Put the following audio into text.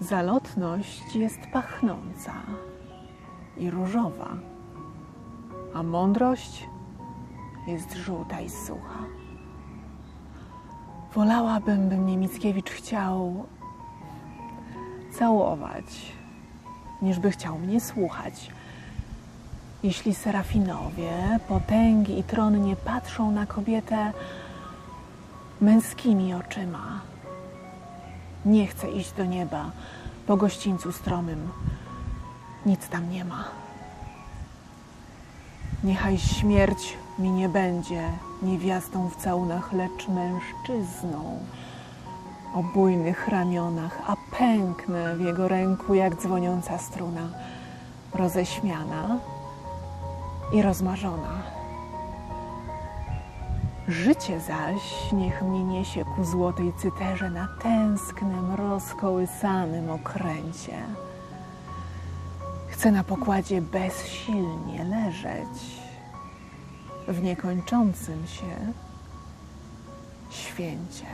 Zalotność jest pachnąca i różowa, a mądrość jest żółta i sucha. Wolałabym, by mnie Mickiewicz chciał całować, niż by chciał mnie słuchać. Jeśli serafinowie, potęgi i tron nie patrzą na kobietę męskimi oczyma, nie chcę iść do nieba po gościńcu stromym. Nic tam nie ma. Niechaj śmierć mi nie będzie niewiastą w całunach, lecz mężczyzną o bujnych ramionach, a pęknę w jego ręku jak dzwoniąca struna, roześmiana i rozmarzona. Życie zaś niech mnie niesie ku złotej cyterze na tęsknym, rozkołysanym okręcie. Chcę na pokładzie bezsilnie leżeć w niekończącym się święcie.